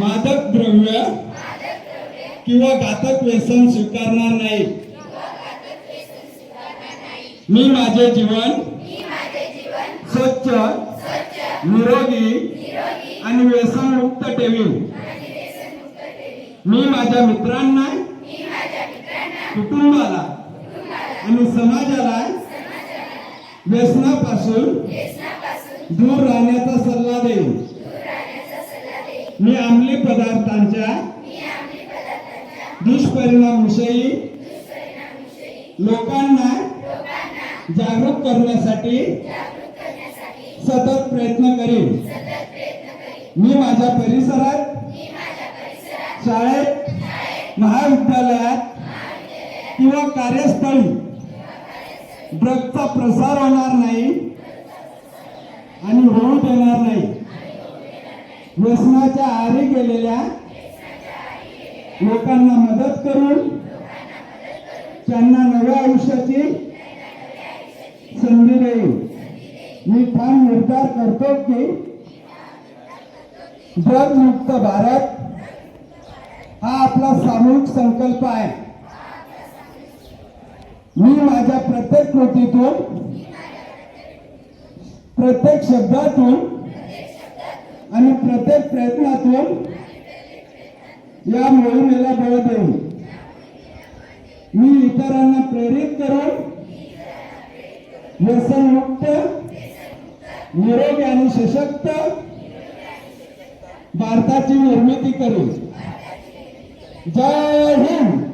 मादक द्रव्य किंवा घातक व्यसन स्वीकारणार नाही. मी माझे जीवन स्वच्छ निरोगी आणि व्यसनमुक्त ठेवीन. मी माझ्या मित्रांना कुटुंबाला आणि समाजाला व्यसनापासून दूर राहण्याचा सल्ला देईन. मी अंमली पदार्थांच्या दुष्परिणामाविषयी लोकांना जागरूक करण्यासाठी सतत प्रयत्न करीन. मी माझ्या परिसरात शाळेत महाविद्यालयात किंवा कार्यस्थळी ड्रगचा प्रसार होणार नाही आणि होऊ देणार नाही. व्यसनाच्या आहारी गेलेल्या लोकांना मदत करून त्यांना नव्या आयुष्याची संधी देईल. मी ठाम निर्धार करतो की ड्रग मुक्त भारत हा आपला सामूहिक संकल्प आहे. मी माझ्या प्रत्येक कृतीतून प्रत्येक शब्दातून आणि प्रत्येक प्रयत्नातून या मोहिमेला बळ देऊन मी इतरांना प्रेरित करून व्यसनमुक्त निरोगी आणि सशक्त भारताची निर्मिती करू जय हिंद!